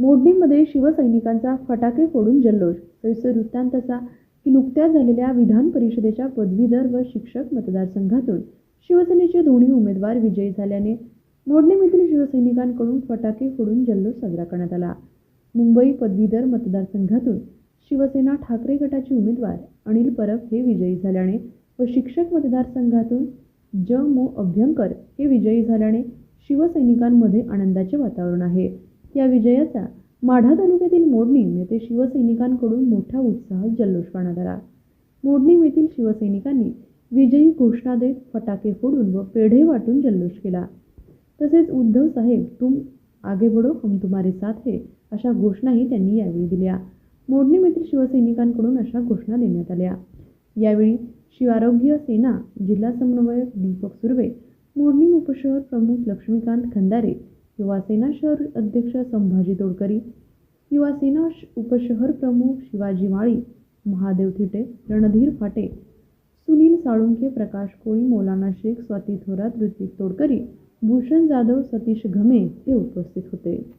मोडणीमध्ये शिवसैनिकांचा फटाके फोडून जल्लोष. सविस्तर वृत्तांत असा की नुकत्याच झालेल्या विधान परिषदेच्या पदवीधर व शिक्षक मतदारसंघातून शिवसेनेचे दोन्ही उमेदवार विजयी झाल्याने मोडणीमधील शिवसैनिकांकडून फटाके फोडून जल्लोष साजरा करण्यात आला. मुंबई पदवीधर मतदारसंघातून शिवसेना ठाकरे गटाचे उमेदवार अनिल परब हे विजयी झाल्याने व शिक्षक मतदारसंघातून ज. मो. अभ्यंकर हे विजयी झाल्याने शिवसैनिकांमध्ये आनंदाचे वातावरण आहे. या विजयाचा माढा तालुक्यातील मोडणीम येथे शिवसैनिकांकडून मोठ्या उत्साहात जल्लोष करण्यात आला. मोडणी येथील शिवसैनिकांनी विजयी घोषणा देत फटाके फोडून व पेढे वाटून जल्लोष केला. तसेच उद्धव साहेब तुम आगे बडो हम तुम्हारे साथ हे अशा घोषणाही त्यांनी यावेळी दिल्या. मोडणीम येथील शिवसैनिकांकडून अशा घोषणा देण्यात आल्या. यावेळी शिवारोग्य सेना जिल्हा समन्वयक दीपक सुर्वे मोडणीम उपशहर प्रमुख लक्ष्मीकांत खंदारे युवासेना शहर अध्यक्ष संभाजी तोडकरी युवासेना श- उपशहर प्रमुख शिवाजी माळी महादेव थिटे रणधीर फाटे सुनील साळुंखे प्रकाश कोळी मौलाना शेख स्वाती थोरात ऋत्विक तोडकरी भूषण जाधव सतीश घमे हे उपस्थित होते.